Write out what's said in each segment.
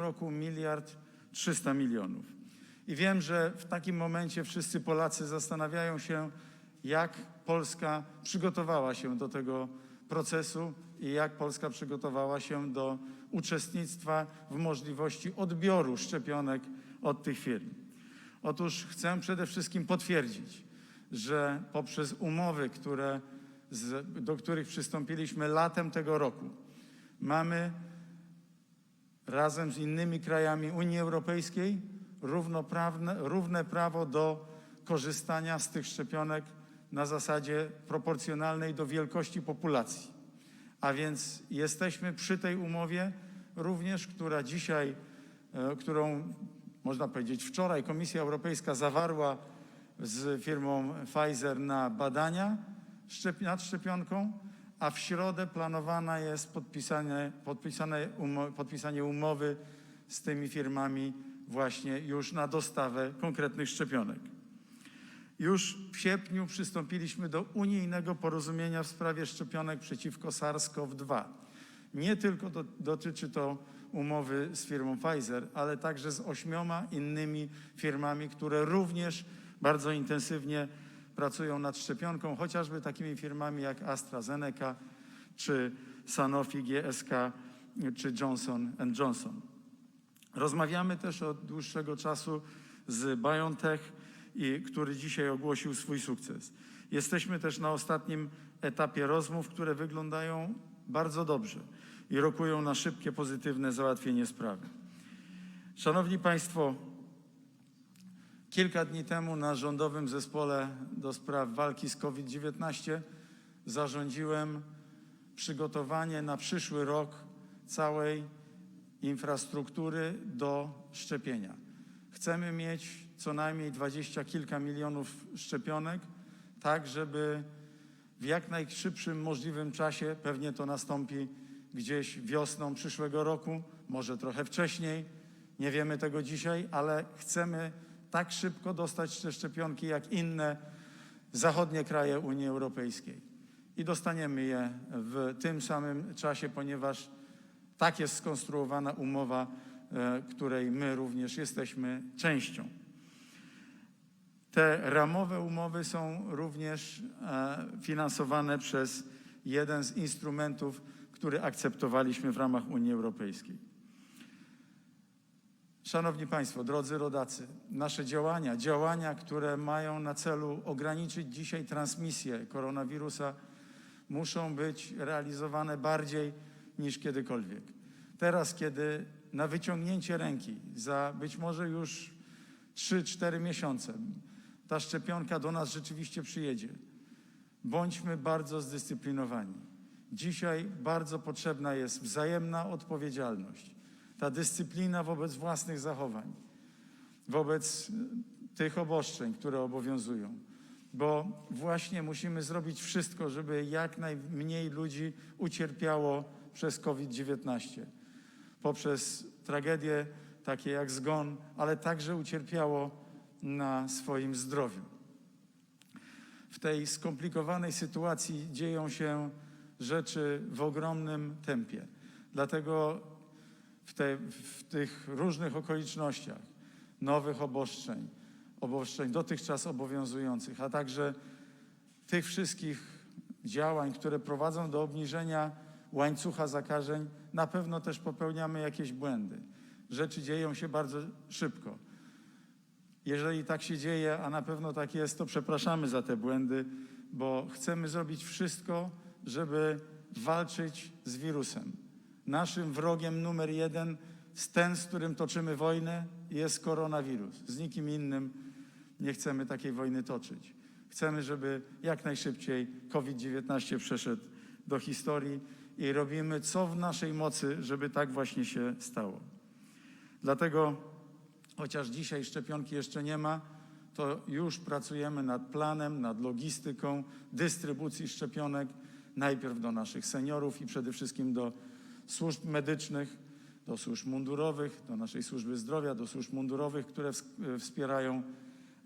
roku miliard 300 milionów. I wiem, że w takim momencie wszyscy Polacy zastanawiają się, jak Polska przygotowała się do tego procesu i jak Polska przygotowała się do uczestnictwa w możliwości odbioru szczepionek od tych firm. Otóż chcę przede wszystkim potwierdzić, że poprzez umowy, które, do których przystąpiliśmy latem tego roku, mamy razem z innymi krajami Unii Europejskiej równe prawo do korzystania z tych szczepionek na zasadzie proporcjonalnej do wielkości populacji. A więc jesteśmy przy tej umowie również, która dzisiaj, e, którą można powiedzieć wczoraj Komisja Europejska zawarła z firmą Pfizer na badania nad szczepionką, a w środę planowana jest podpisanie, podpisanie umowy z tymi firmami właśnie już na dostawę konkretnych szczepionek. Już w sierpniu przystąpiliśmy do unijnego porozumienia w sprawie szczepionek przeciwko SARS-CoV-2. Nie tylko do, dotyczy to umowy z firmą Pfizer, ale także z ośmioma innymi firmami, które również bardzo intensywnie pracują nad szczepionką, chociażby takimi firmami jak AstraZeneca, czy Sanofi GSK, czy Johnson Johnson. Rozmawiamy też od dłuższego czasu z BioNTech, który dzisiaj ogłosił swój sukces. Jesteśmy też na ostatnim etapie rozmów, które wyglądają bardzo dobrze i rokują na szybkie, pozytywne załatwienie sprawy. Szanowni Państwo, kilka dni temu na Rządowym Zespole do spraw walki z COVID-19 zarządziłem przygotowanie na przyszły rok całej infrastruktury do szczepienia. Chcemy mieć co najmniej dwadzieścia kilka milionów szczepionek, tak żeby w jak najszybszym możliwym czasie, pewnie to nastąpi gdzieś wiosną przyszłego roku, może trochę wcześniej, nie wiemy tego dzisiaj, ale chcemy tak szybko dostać te szczepionki jak inne zachodnie kraje Unii Europejskiej. I dostaniemy je w tym samym czasie, ponieważ tak jest skonstruowana umowa, e, której my również jesteśmy częścią. Te ramowe umowy są również e, finansowane przez jeden z instrumentów, który akceptowaliśmy w ramach Unii Europejskiej. Szanowni Państwo, drodzy rodacy, nasze działania, działania, które mają na celu ograniczyć dzisiaj transmisję koronawirusa, muszą być realizowane bardziej niż kiedykolwiek. Teraz, kiedy na wyciągnięcie ręki za być może już 3-4 miesiące ta szczepionka do nas rzeczywiście przyjedzie, bądźmy bardzo zdyscyplinowani. Dzisiaj bardzo potrzebna jest wzajemna odpowiedzialność, ta dyscyplina wobec własnych zachowań, wobec y, tych obostrzeń, które obowiązują, bo właśnie musimy zrobić wszystko, żeby jak najmniej ludzi ucierpiało przez COVID-19, poprzez tragedie takie jak zgon, ale także ucierpiało na swoim zdrowiu. W tej skomplikowanej sytuacji dzieją się rzeczy w ogromnym tempie. Dlatego w, te, w tych różnych okolicznościach nowych obostrzeń, obostrzeń dotychczas obowiązujących, a także tych wszystkich działań, które prowadzą do obniżenia łańcucha zakażeń, na pewno też popełniamy jakieś błędy. Rzeczy dzieją się bardzo szybko. Jeżeli tak się dzieje, a na pewno tak jest, to przepraszamy za te błędy, bo chcemy zrobić wszystko, żeby walczyć z wirusem. Naszym wrogiem numer jeden, ten, z którym toczymy wojnę, jest koronawirus. Z nikim innym nie chcemy takiej wojny toczyć. Chcemy, żeby jak najszybciej COVID-19 przeszedł do historii i robimy co w naszej mocy, żeby tak właśnie się stało. Dlatego chociaż dzisiaj szczepionki jeszcze nie ma, to już pracujemy nad planem, nad logistyką dystrybucji szczepionek, najpierw do naszych seniorów i przede wszystkim do służb medycznych, do służb mundurowych, do naszej służby zdrowia, do służb mundurowych, które ws- wspierają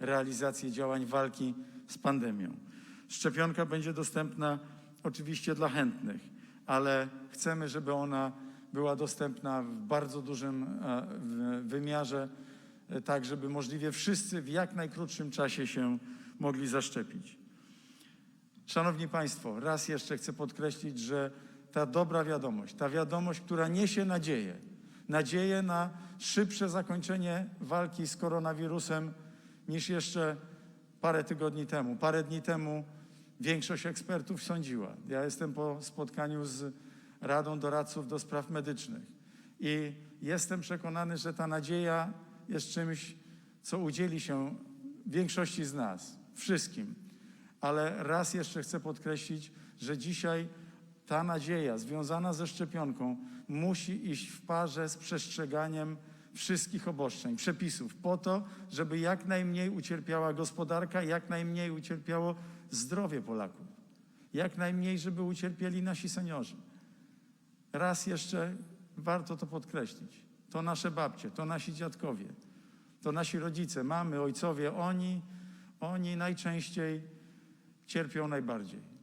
realizację działań walki z pandemią. Szczepionka będzie dostępna oczywiście dla chętnych, ale chcemy, żeby ona była dostępna w bardzo dużym e, wymiarze, e, tak żeby możliwie wszyscy w jak najkrótszym czasie się mogli zaszczepić. Szanowni Państwo, raz jeszcze chcę podkreślić, że ta dobra wiadomość, ta wiadomość, która niesie nadzieję, nadzieję na szybsze zakończenie walki z koronawirusem niż jeszcze parę tygodni temu. Parę dni temu większość ekspertów sądziła. Ja jestem po spotkaniu z Radą Doradców do Spraw Medycznych i jestem przekonany, że ta nadzieja jest czymś, co udzieli się większości z nas, wszystkim. Ale raz jeszcze chcę podkreślić, że dzisiaj ta nadzieja związana ze szczepionką musi iść w parze z przestrzeganiem wszystkich obostrzeń, przepisów, po to, żeby jak najmniej ucierpiała gospodarka, jak najmniej ucierpiało zdrowie Polaków, jak najmniej, żeby ucierpieli nasi seniorzy. Raz jeszcze warto to podkreślić. To nasze babcie, to nasi dziadkowie, to nasi rodzice, mamy, ojcowie, oni, oni najczęściej cierpią najbardziej.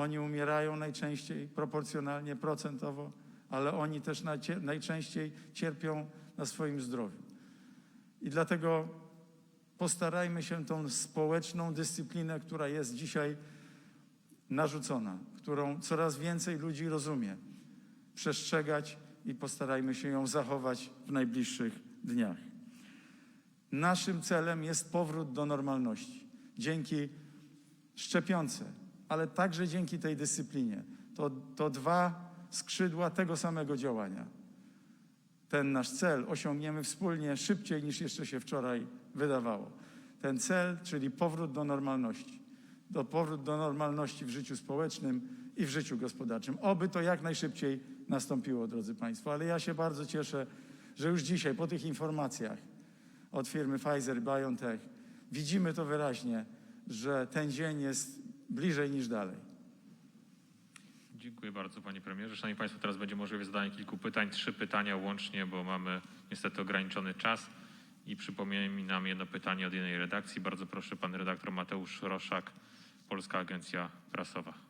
Oni umierają najczęściej proporcjonalnie, procentowo, ale oni też najczęściej cierpią na swoim zdrowiu. I dlatego postarajmy się tą społeczną dyscyplinę, która jest dzisiaj narzucona, którą coraz więcej ludzi rozumie, przestrzegać i postarajmy się ją zachować w najbliższych dniach. Naszym celem jest powrót do normalności. Dzięki szczepionce, ale także dzięki tej dyscyplinie. To, to dwa skrzydła tego samego działania. Ten nasz cel osiągniemy wspólnie szybciej niż jeszcze się wczoraj wydawało. Ten cel, czyli powrót do normalności. Do powrót do normalności w życiu społecznym i w życiu gospodarczym. Oby to jak najszybciej nastąpiło, drodzy Państwo. Ale ja się bardzo cieszę, że już dzisiaj po tych informacjach od firmy Pfizer BioNTech widzimy to wyraźnie, że ten dzień jest bliżej niż dalej. Dziękuję bardzo panie premierze. Szanowni Państwo, teraz będzie możliwe zadanie kilku pytań. Trzy pytania łącznie, bo mamy niestety ograniczony czas. I przypominam jedno pytanie od jednej redakcji. Bardzo proszę pan redaktor Mateusz Roszak, Polska Agencja Prasowa.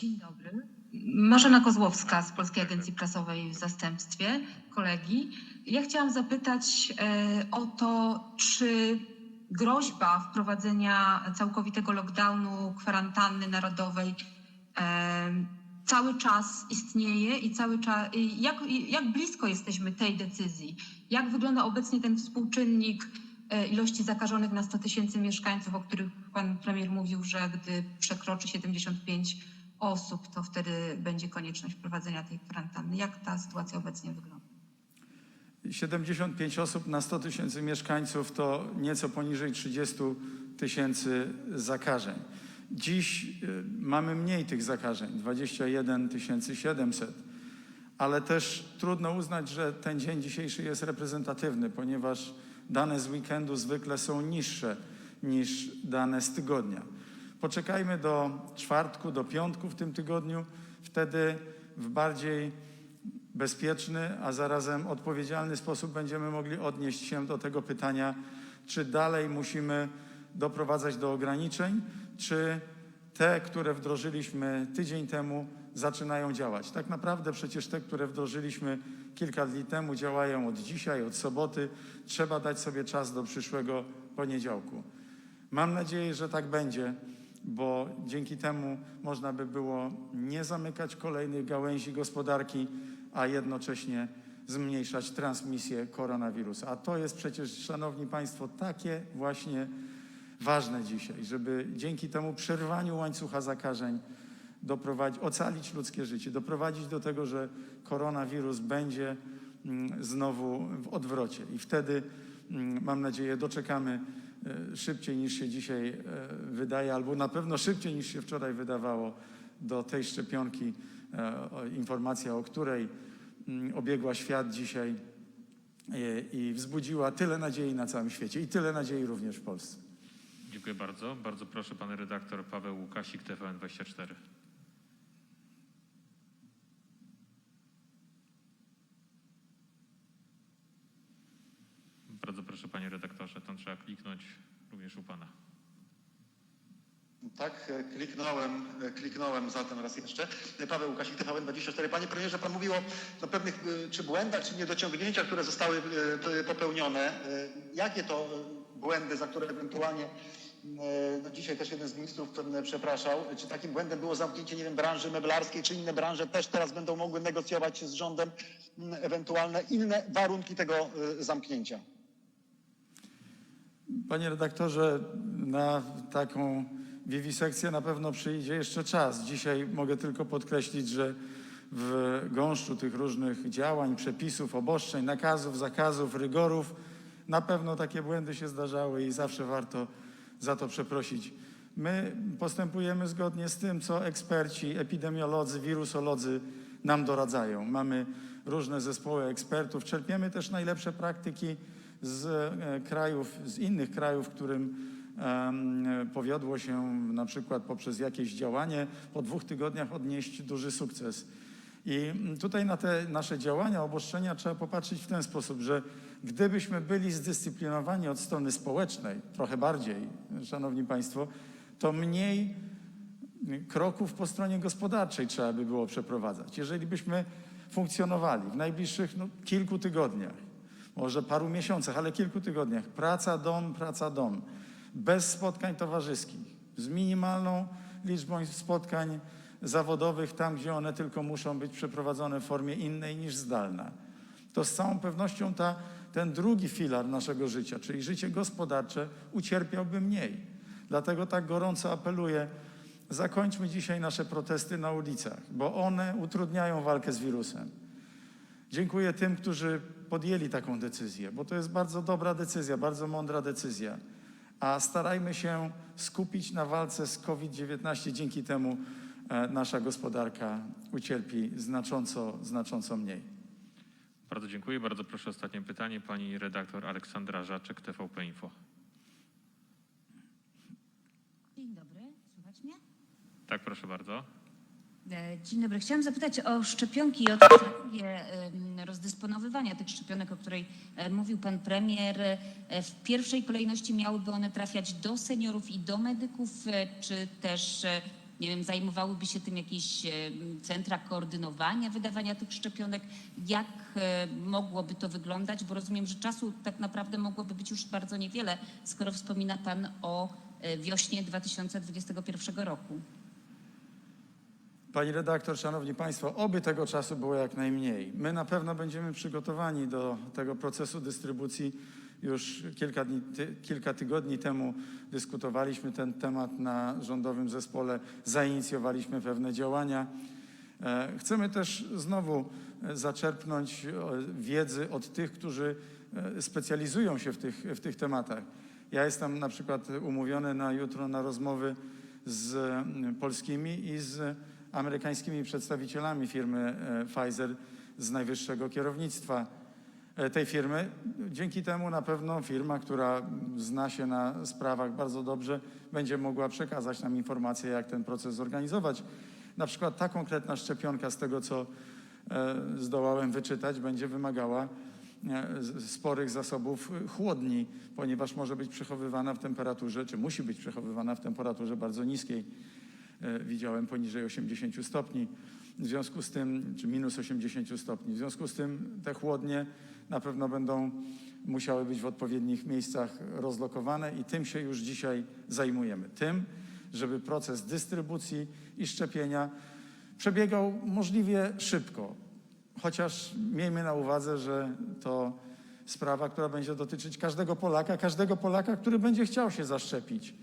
Dzień dobry. Marzena Kozłowska z Polskiej Agencji Prasowej w zastępstwie kolegi. Ja chciałam zapytać e, o to, czy groźba wprowadzenia całkowitego lockdownu, kwarantanny narodowej e, cały czas istnieje i cały czas, jak, jak blisko jesteśmy tej decyzji? Jak wygląda obecnie ten współczynnik e, ilości zakażonych na 100 tysięcy mieszkańców, o których pan premier mówił, że gdy przekroczy 75 osób, to wtedy będzie konieczność wprowadzenia tej kwarantanny. Jak ta sytuacja obecnie wygląda? 75 osób na 100 tysięcy mieszkańców to nieco poniżej 30 tysięcy zakażeń. Dziś y, mamy mniej tych zakażeń 21 700, ale też trudno uznać, że ten dzień dzisiejszy jest reprezentatywny, ponieważ dane z weekendu zwykle są niższe niż dane z tygodnia. Poczekajmy do czwartku, do piątku w tym tygodniu, wtedy w bardziej bezpieczny, a zarazem odpowiedzialny sposób będziemy mogli odnieść się do tego pytania, czy dalej musimy doprowadzać do ograniczeń, czy te, które wdrożyliśmy tydzień temu, zaczynają działać. Tak naprawdę przecież te, które wdrożyliśmy kilka dni temu, działają od dzisiaj, od soboty. Trzeba dać sobie czas do przyszłego poniedziałku. Mam nadzieję, że tak będzie, bo dzięki temu można by było nie zamykać kolejnych gałęzi gospodarki, a jednocześnie zmniejszać transmisję koronawirusa. A to jest przecież, Szanowni Państwo, takie właśnie ważne dzisiaj, żeby dzięki temu przerwaniu łańcucha zakażeń doprowadzić, ocalić ludzkie życie, doprowadzić do tego, że koronawirus będzie mm, znowu w odwrocie. I wtedy, mm, mam nadzieję, doczekamy szybciej niż się dzisiaj e, wydaje, albo na pewno szybciej niż się wczoraj wydawało do tej szczepionki, e, informacja o której mm, obiegła świat dzisiaj e, i wzbudziła tyle nadziei na całym świecie i tyle nadziei również w Polsce. Dziękuję bardzo. Bardzo proszę pan redaktor Paweł Łukasik, TVN24. Bardzo proszę panie redaktorze, tam trzeba kliknąć również u pana. Tak, kliknąłem, kliknąłem zatem raz jeszcze. Paweł Łukasik, TVN24. Panie premierze, pan mówił o no, pewnych e, czy błędach, czy niedociągnięciach, które zostały p- popełnione. E, Jakie to błędy, za które ewentualnie no, dzisiaj też jeden z ministrów przepraszał. Czy takim błędem było zamknięcie, nie wiem, branży meblarskiej, czy inne branże też teraz będą mogły negocjować z rządem ewentualne inne warunki tego zamknięcia? Panie redaktorze, na taką wiwisekcję na pewno przyjdzie jeszcze czas. Dzisiaj mogę tylko podkreślić, że w gąszczu tych różnych działań, przepisów, obostrzeń, nakazów, zakazów, rygorów na pewno takie błędy się zdarzały i zawsze warto za to przeprosić. My postępujemy zgodnie z tym, co eksperci, epidemiolodzy, wirusolodzy nam doradzają. Mamy różne zespoły ekspertów, czerpiemy też najlepsze praktyki z e, krajów, z innych krajów, którym powiodło się na przykład poprzez jakieś działanie po dwóch tygodniach odnieść duży sukces. I tutaj na te nasze działania, obostrzenia trzeba popatrzeć w ten sposób, że gdybyśmy byli zdyscyplinowani od strony społecznej, trochę bardziej, szanowni państwo, to mniej kroków po stronie gospodarczej trzeba by było przeprowadzać. Jeżeli byśmy funkcjonowali w najbliższych no, kilku tygodniach, może paru miesiącach, ale kilku tygodniach, praca, dom, praca, dom, bez spotkań towarzyskich, z minimalną liczbą spotkań zawodowych tam, gdzie one tylko muszą być przeprowadzone w formie innej niż zdalna, to z całą pewnością ta, ten drugi filar naszego życia, czyli życie gospodarcze, ucierpiałby mniej. Dlatego tak gorąco apeluję, zakończmy dzisiaj nasze protesty na ulicach, bo one utrudniają walkę z wirusem. Dziękuję tym, którzy podjęli taką decyzję, bo to jest bardzo dobra decyzja, bardzo mądra decyzja. A starajmy się skupić na walce z COVID-19. Dzięki temu e, nasza gospodarka ucierpi znacząco, znacząco mniej. Bardzo dziękuję. Bardzo proszę ostatnie pytanie. Pani redaktor Aleksandra Żaczek, TVP Info. Dzień dobry, słychać mnie? Tak, proszę bardzo. E, Dzień dobry. Chciałam zapytać o szczepionki i o strategię rozdysponowywania tych szczepionek, o której e, mówił pan premier. E, W pierwszej kolejności miałyby one trafiać do seniorów i do medyków, czy też, nie wiem, zajmowałyby się tym jakieś centra koordynowania wydawania tych szczepionek? Jak mogłoby to wyglądać? Bo rozumiem, że czasu tak naprawdę mogłoby być już bardzo niewiele, skoro wspomina pan o wiośnie 2021 roku. Pani redaktor, szanowni państwo, oby tego czasu było jak najmniej. My na pewno będziemy przygotowani do tego procesu dystrybucji. Już kilka, dni, ty, kilka tygodni temu dyskutowaliśmy ten temat na rządowym zespole, zainicjowaliśmy pewne działania. E, Chcemy też znowu e, zaczerpnąć e, wiedzy od tych, którzy specjalizują się w tych, w tych tematach. Ja jestem na przykład umówiony na jutro na rozmowy z polskimi i z amerykańskimi przedstawicielami firmy e, Pfizer z najwyższego kierownictwa e, tej firmy. Dzięki temu na pewno firma, która zna się na sprawach bardzo dobrze, będzie mogła przekazać nam informacje, jak ten proces zorganizować. Na przykład ta konkretna szczepionka, z tego co e, zdołałem wyczytać, będzie wymagała sporych zasobów chłodni, ponieważ może być przechowywana w temperaturze, czy musi być przechowywana w temperaturze bardzo niskiej. E, Widziałem poniżej 80 stopni. W związku z tym, czy minus 80 stopni. W związku z tym te chłodnie na pewno będą musiały być w odpowiednich miejscach rozlokowane i tym się już dzisiaj zajmujemy. Tym, żeby proces dystrybucji i szczepienia przebiegał możliwie szybko. Chociaż miejmy na uwadze, że to sprawa, która będzie dotyczyć każdego Polaka, każdego Polaka, który będzie chciał się zaszczepić.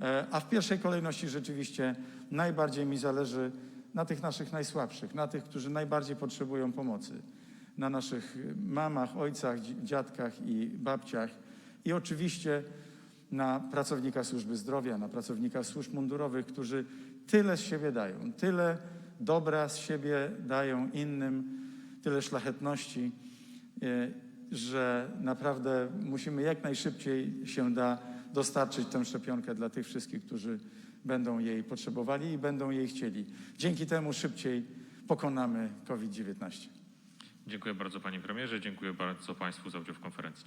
E, A w pierwszej kolejności rzeczywiście najbardziej mi zależy na tych naszych najsłabszych, na tych, którzy najbardziej potrzebują pomocy, na naszych mamach, ojcach, dzi- dziadkach i babciach. I oczywiście na pracownikach służby zdrowia, na pracownikach służb mundurowych, którzy tyle z siebie dają, tyle dobra z siebie dają innym, tyle szlachetności, e, że naprawdę musimy jak najszybciej się da dostarczyć tę szczepionkę dla tych wszystkich, którzy będą jej potrzebowali i będą jej chcieli. Dzięki temu szybciej pokonamy COVID-19. Dziękuję bardzo panie premierze. Dziękuję bardzo państwu za udział w konferencji.